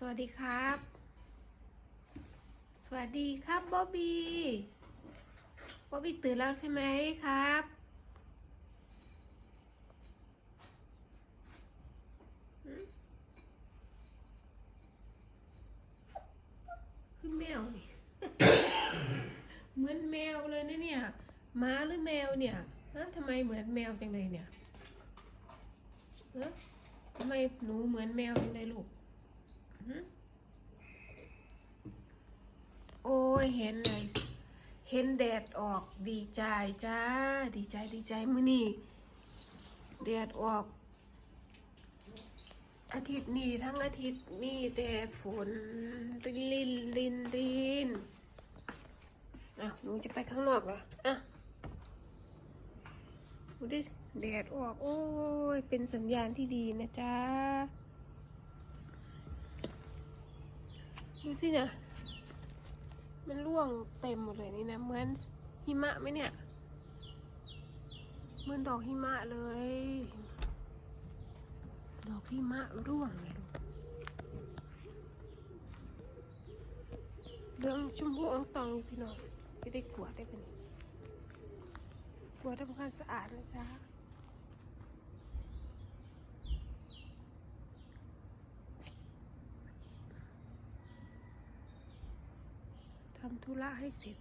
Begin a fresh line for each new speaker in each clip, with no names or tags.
สวัสดีครับ สวัสดีครับบ๊อบบี้บ๊อบบี้ตื่นแล้วใช่ไหมครับหืมคือแมวนี่เหมือนแมวเลยนะเนี่ยม้าหรือแมวเนี่ยฮะทำไมเหมือนแมวจังเลยเนี่ยฮะทำไมหนูเหมือนแมวจังเลยลูก โอ้ย เห็นเลย เห็นแดดออกดีใจจ้า ดีใจดีใจมื้อนี้แดดออก อาทิตย์นี้ทั้งอาทิตย์มีแต่ฝนรินรินรินรินอะหนูจะไปข้างนอกเหรออะดูดิแดดออก โอ้ย เป็นสัญญาณที่ดีนะจ๊ะ ดูสินะมันร่วงเต็มหมดเลยนี่นะ เหมือนหิมะไหมเนี่ย เหมือนดอกหิมะเลย ดอกหิมะร่วงเลยลูเรื่องชมพูอ่องตองพี่น้องจะได้กวาดได้เป็นกวาดทำความสะอาดนะจ๊ะ ทำธุระให้เสร็จ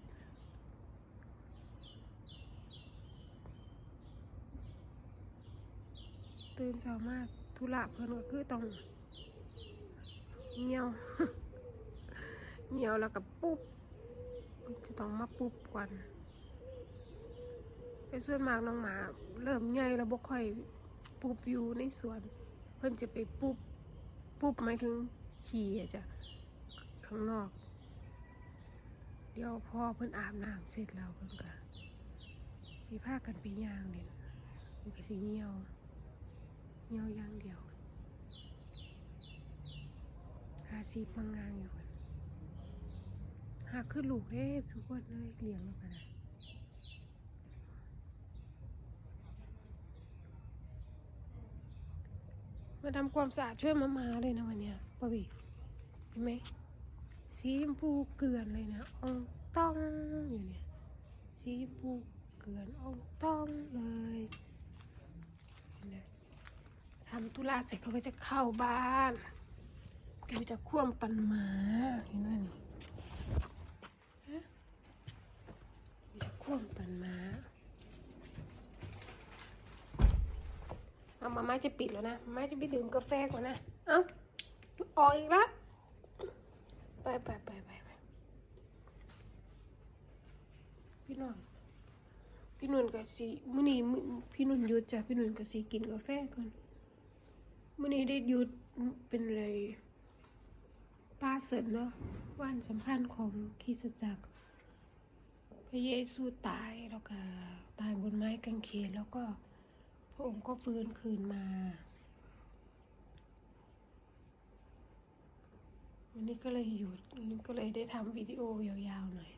ตื่นเช้ามากธุระเพิ่นก็คือต้องเงียวเงียวแล้วก็ปุ๊บเพิ่นจะต้องมาปุ๊บก่อนไอ้ส่วนมากน้องหมา เริ่มใหญ่แล้วบ่ค่อยปุ๊บอยู่ในสวน เพิ่นจะไปปุ๊บปุ๊บหมายถึงขี่อะจ้ะข้างนอก เดี๋ยวพอเพิ่นอาบน้ำเสร็จแล้วเพิ่นก็สิพากันไปย่างเด่นมันก็สิเหี่ยวเหี่ยวย่างเดียวหาซีมังงางอยู่กันหาขึ้นลูกเด้ทุกคนเลยเลี้ยงแล้วก็ได้มาทำความสะอาดช่วยมามาเลยนะวันเนี้ยปะบีเห็นไหม สีชมพูเกลือนเลยนะองต้องอยู่เนี่ยสีชมพูเกลือนองต้องเลยนไหมทำธุระเสร็จเขาก็จะเข้าบ้านเขาจะคว่ำปันหมาเห็นไหมนี่ฮะขาจะคว่ำปันหมาเอามาม่าจะปิดแล้วนะมาม่าจะไปดื่มกาแฟก่อนนะ เอ้าออกอีกแล้ว ไปไปไปไปไปพี่น้องพี่นุ่นกับสีมื้อนี้พี่นุ่นหยุดจ้ะพี่นุ่นกับสีกินกาแฟก่อนมื้อนี้ได้หยุดเป็นอะไรป้าเสริมเนาะวันสำคัญของคริสจักรพระเยซูตายแล้วก็ตายบนไม้กางเขนแล้วก็พระองค์ก็ฟื้นคืนมา วันนี้ก็เลยหยุดวันนี้ก็เลยได้ทำวิดีโอยาวๆหน่อย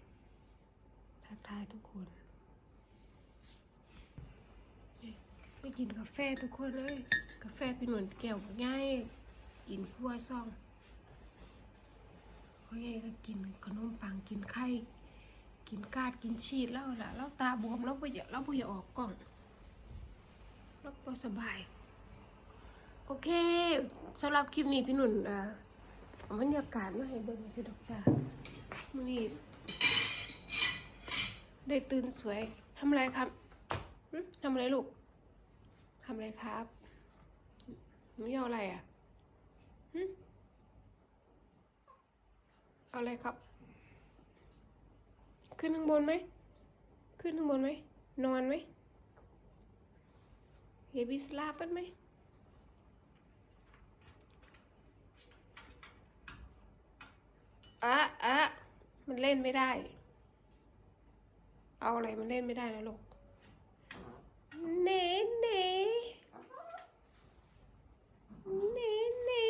ทักทายทุกคนได้กินกาแฟทุกคนเลย กาแฟเป็นเหมือนแก้วง่ายกินขั้วซองเพราะง่ายก็กินขนมปังกินไข่กินกาดกินชีสแล้วล่ะแล้วตาบวมแล้วบ่อยากแล้วบ่อยากออกกล้องแล้วก็สบาย โอเคสำหรับคลิปนี้พี่หนุ่นอ่า บรรยากาศมาให้เบิ่งสิดอกจ้ามื้อนี้ได้ตื่นสวยทำอะไรครับทำอะไรลูกทำอะไรครับหนูเอาอะไรอะเอาอะไรครับ ขึ้นข้างบนไหม ขึ้นข้างบนไหม นอนไหมเฮบิสลาปันไหม อะอะมันเล่นไม่ได้ เอาอะไรมันเล่นไม่ได้นะลูก เน่เน่เน่เน่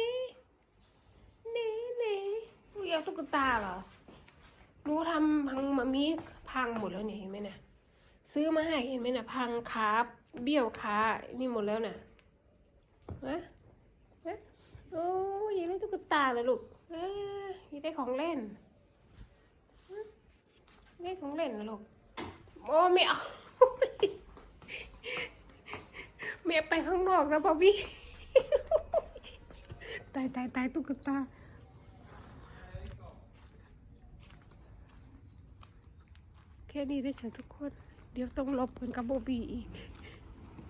เน่เนอุ๊ยเอาตุ๊กตาเหรอหนูทำพังมามีพังหมดแล้วเนี่ยเห็นไหมเนี่ยซื้อมาให้เห็นไหมเนี่ยพังขาเบี้ยวขานี่หมดแล้วน่ะฮะฮะโอ้ยอยากได้ตุ๊กตาเลยลูก เอ้ยนี่ได้ของเล่นได้ของเล่นหรอลูกโอ้ไม่เอาเมียไปข้างนอกนะบอบบี้ตายตายตายตุ๊กตาแค่นี้ได้จ้ะทุกคน เดี๋ยวต้องลบกันกับบอบบี้อีก